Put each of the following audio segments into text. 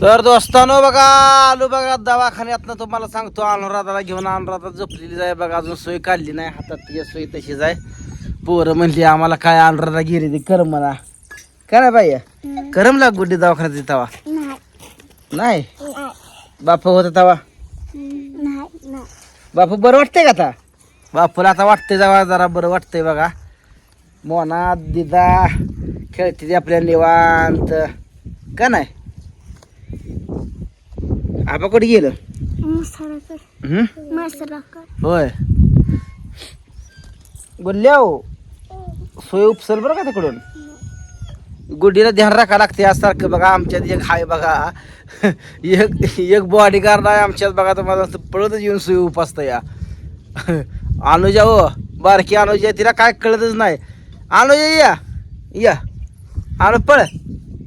तर दोस्तानो बघा आलो बघा दवाखान्यातनं. तुम्हाला सांगतो अनुराधाला घेऊन अनुराधा झोपलेली जाय बघा अजून सोय काढली नाही. हातात ती सोय तशीच आहे. पोरं म्हणली आम्हाला काय अनुराधा गेली ती करम म्हणा. काय नाही बाई? करम लाग गुड्डी दवाखान्यात तवा. नाही? बापू होता तवा. बापू बरं वाटतंय का आता? बापूला आता वाटतंय जावा जरा बरं वाटतंय बघा. मोना दिदा खेळते आपल्या निवांत. का नाही? आबा कुठे गेलं? होय. बोलल्या हो. सोय उपसल बरं का तिकडून? गुड्डीला ध्यान राखा लागते यासारखं बघा आमच्यात एक हाय बघा. एक एक बॉडी गार्ड आहे आमच्यात बघा तुम्हाला असं पळतच येऊन सोय उपासतं या. अनुजा हो बारकी अनुजा तिला काय कळतच नाही. अनुजा या. या. अनु पळ.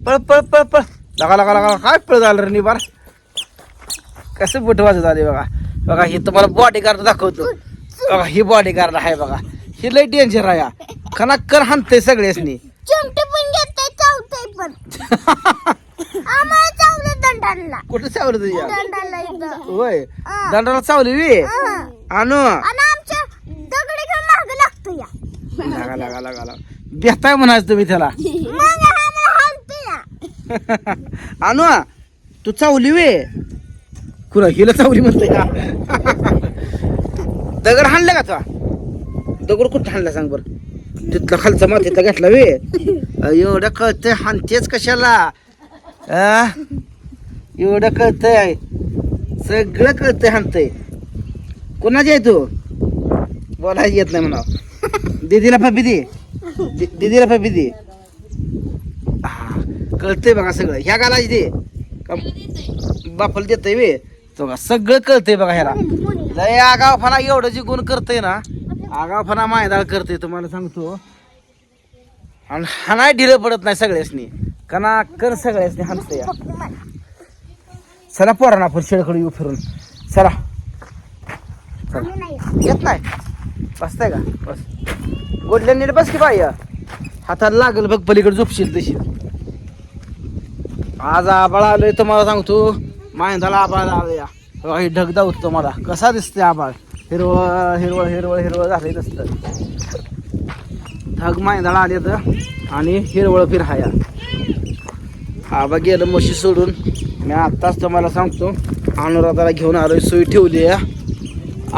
पळ पळ पळ पळ. लगा लगा लगा. काय पळ झालं रे निबार? कसं बुट वाजत आले बघा. बघा ही तुम्हाला बॉडी गार्ड दाखवतो. बघा ही बॉडी गार्ड आहे बघा. ही लय डेंजर आहे कनाकर हाणते सगळ्यासनी. कुठं चावलं तुझ्या? होय. दंडाला चावली वी. आणू? लागा लागा लागा लागा. बेताय म्हणायचं तुम्ही त्याला. आणू तू चावली वे? कुणा हिला चावली म्हणते का? दगड हाणला का तुला दगड कुठं हाणला सांग बर? तिथला खालचा मातीतला घेतला वे. एवढं कळतंय हाणतेच कशाला? आ? एवढं कळतंय. सगळं कळतंय हाणतंय. कोणाची आहे तू? बोलायची येत नाही म्हणा दीदीला फ दे. दि- दीदीला फबी दे. हा कळतंय बघा सगळं. ह्या गालाची दे. का बापाला देतय वे. तो का सगळं कळतंय बघा ह्याला. लय आगावपणा एवढं जे गुण करतंय ना आगावपणा मायदाळ करतंय तुम्हाला सांगतो. आणि हा नाही ढिलं पडत नाही सगळ्यासनी. कना कर सगळ्यासनी हाणतंय या. चला पोरांना आपण शेळकडे येऊ फिरून. चला. चला. येत नाही? बसताय का? बस. गोडल्या नीट बस की बाई. हाताला लागल बघ पलीकडे झोपशील तशी. आज आबाळ आलोय तुम्हाला सांगतो. मायंदाला आभाळ आलं या. बघा, हे ढगदा उठतो मला कसा दिसते आभाळ हिरवळ हिरवळ हिरवळ हिरवळ झाले नसतं ढग मायंदाला आले तर आणि हिरवळ फिरहाया आबा गेलं म्हशी सोडून. मी आत्ताच तुम्हाला सांगतो अनुराधाला घेऊन आलोय सोयी ठेवली या.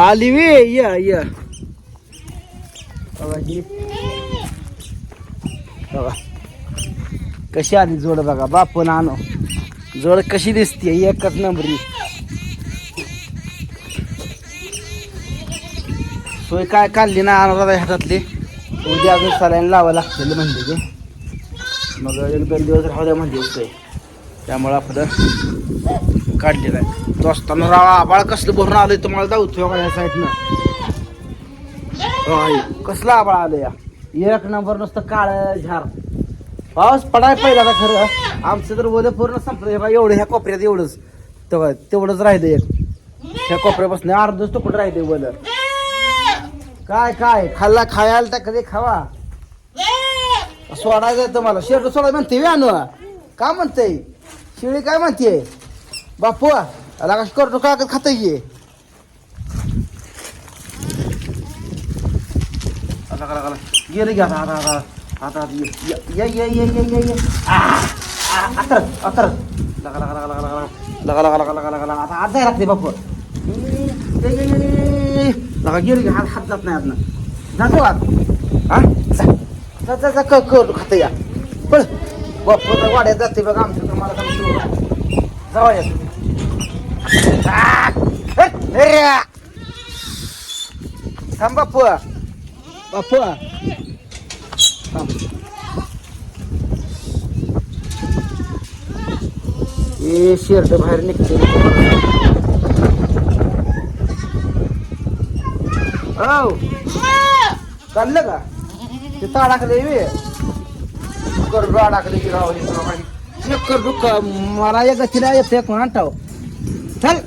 आली वे या या. कशी आली जोड बघा बापून आणो. जोड कशी दिसते एकच नंबरी. सोय काय काढली ना अनुराधा हातातली? उद्या अजून सलाईन लावा लागतील म्हणजे ते. मग एक दोन दिवस राहू द्या म्हणजे सोय त्यामुळं आपलं काढलेलं आहे तो असताना राव आबाळ कसलं भरून आलं तुम्हाला जाऊ का या साईडनं. कसलं आबाळ आलं या? एक नंबर नुसतं काळ झार. पाऊस पडाय पहिला आता खरं. आमचं तर ओलं पूर्ण संपलं. हे बघा एवढं ह्या कोपऱ्यात एवढंच. तेव्हा तेवढंच राहिलं एक. ह्या कोपऱ्यापासून अर्धच तुकडं राहिले ओलं काय काय? खाल्ला खायला तर कधी खावा? सोडायचं तुम्हाला. शेरडू सोडा म्हणते वे आणू का म्हणते शिळी काय म्हणते? बापू आला कशी करतो का खात ये आता गेलं घ्या आता आता ये ये ये ये ये ये ये आ आ अतर अतर लगा लगा लगा लगा लगा लगा लगा लगा लगा लगा. आता आज जाय लागते बापू. ये ये ये लगा गेलं हात हात जात नाही आतनं जातो आत. हा जा जा जा जा कर या. पळ. बापू तर वाड्यात जाते बघा आमच्या तुम्हाला सांगतो. जावा येत थांब थांब. शेर शर्ट बाहेर निघते औ चाललं का? ते ताडाकले वे. कर अडकले की राव हे चक्कर दुःख मला एक गतीला येते कोण आणताव? चल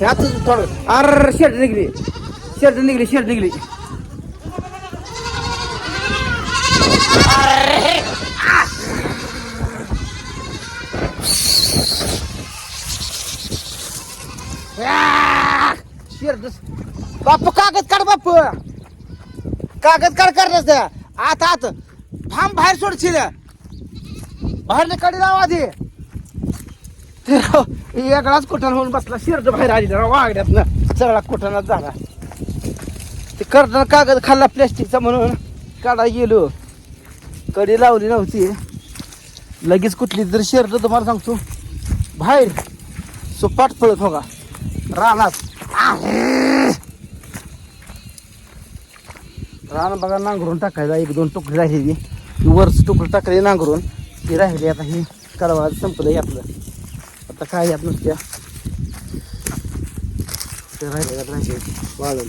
ह्याच थोडं अर शर्ट निघली. शर्ट निघली शर्ट निघली. शिरड बाप कागद काढ बाप. कागद काढ करण्यास द्या. आता आत. थांब बाहेर सोडशील बाहेर कडे लाव आधी. ते राव, कुठान होऊन बसला? शिरड बाहेर आली राव वागड्यात ना सगळा कुठानाच झाला. ते करताना कागद खाल्ला प्लॅस्टिकचा म्हणून काढा गेलो. कडी लावली नव्हती. लगेच कुठली तरी शर्ट तुम्हाला सांगतो. बाहेर. सुपाट पळत हो का रानात. रान बघा नांगरून टाकायचा एक दोन तुकडे राहिलेली. ती वरच तुकडे टाकले नांगरून. ती राहिली आता ही कडवा संपलं आपलं. आता काय यात नुसत्या? राहिले राहिले वाळून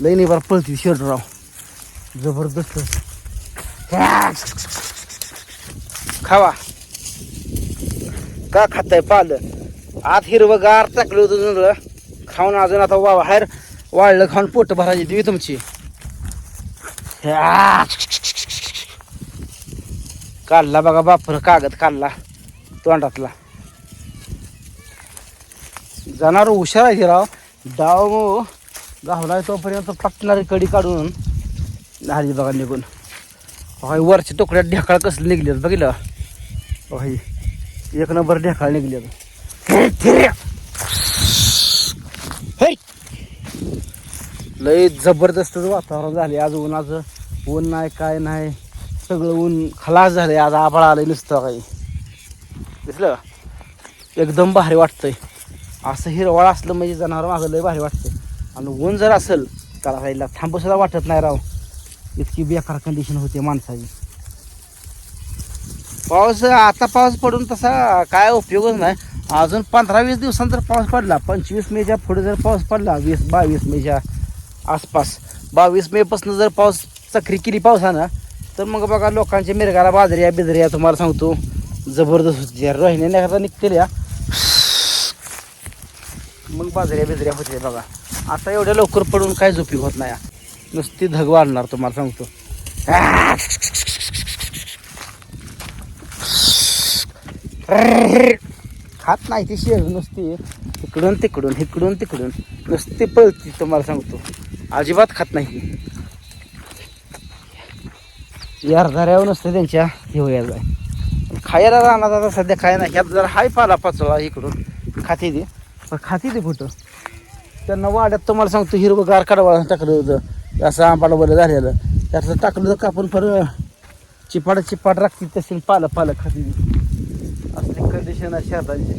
लई नाही बरं पळती शेडराव जबरदस्त. खावा. का खाताय पालं? आत हिरवगार टाकलं होतं सगळं खाऊन अजून आता वा बाहेर वाळलं खाऊन पोट भरायची ती तुमची. ह्या. काढला बघा बापर कागद काढला तोंडातला. जाणार हुशार आहे राव डाव गावला तोपर्यंत पटणारी कडी काढून झाली बघा निघून. बघा वरच्या तुकड्यात ढेकाळ कसले निघले बघितलं? बघा एक नंबर ढेकाळ निघले लय जबरदस्त वातावरण झाले आज उन्हाचं ऊन नाही काय नाही. सगळं ऊन खलास झाले आज आभाळ आलं नुसतं काही. दिसलं एकदम भारी वाटतंय. असं हिरवळ असलं म्हणजे जनावर मागं लय भारी वाटतंय. आणि ऊन जर असेल त्याला राहिला थांबू सुद्धा वाटत नाही राव. इतकी बेकार कंडिशन होते माणसाची. पाऊस आता पाऊस पडून तसा काय उपयोगच नाही. अजून पंधरा वीस दिवसांत जर पाऊस पडला पंचवीस मेच्या पुढे जर पाऊस पडला वीस बावीस मेच्या आसपास बावीस मेपासून जर पाऊस चक्री केली पावसानं तर मग बघा लोकांच्या मिरगाला बाजऱ्या बिजऱ्या तुम्हाला सांगतो. जबरदस्त होती रोहिण्या निघतील या मग बाजऱ्या बिजऱ्या होते बघा. आता एवढ्या लवकर पडून काहीच उपयोग होत नाही. नुसती धग वाढणार तुम्हाला सांगतो. खात नाही ती शेर नुसती. इकडून तिकडून इकडून तिकडून. नुसती पळती तुम्हाला सांगतो. अजिबात खात नाही यारधाऱ्यावर नसतं त्यांच्या हे व्हायला जाय. खायला राहणार आता सध्या काय नाही. ह्यात जरा हाय पाला पाचोळा इकडून. खाते दे पण खाते दे कुठं त्यांना वाड्यात तुम्हाला सांगतो हिरवं गार कडवा टाकलं होतं. असं आंबाला बरं झालेलं. त्याचं टाकलं होतं कापून पर चिपाड चिपाड राखती तसेल पालं पालं खाती दे कंडिशन आहे शेतांची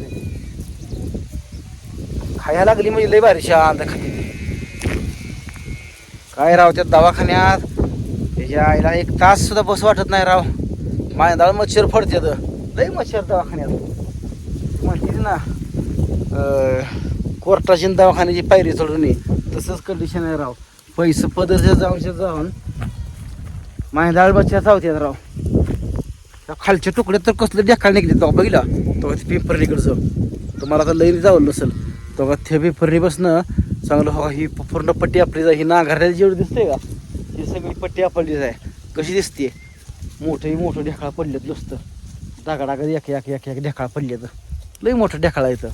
खायला लागली म्हणजे लय भारी शांत खाली. काय राव त्या दवाखान्यात? त्याच्या आईला एक तास सुद्धा बस वाटत नाही राव. मायंदाळ मच्छर फडते लय मच्छर दवाखान्यात. म्हणते ना कोर्टाची दवाखान्याची पायरी चढून ये. तसंच कंडिशन आहे राव. पैसे पदरच्या जाऊन जाऊन. दाळ मच्छर चावतात राव. त्या खालचे तुकडे तर कसले ढेकाळ निघले तो तो ते पेपर जाऊ तुम्हाला आता लई जावं नसेल. तो ते त्या पेपरने चांगलं हो ही पूर्ण पट्टी आपली जाय ही नांगरण्याची जेवढी दिसते का? ही सगळी पट्टी आपली जाय कशी दिसते मोठंही मोठं ढेकाळ पडलेत नुसतं. डागा एक एक एक एक ढेकाळ पडलेत. लई मोठं ढेकाळ येतं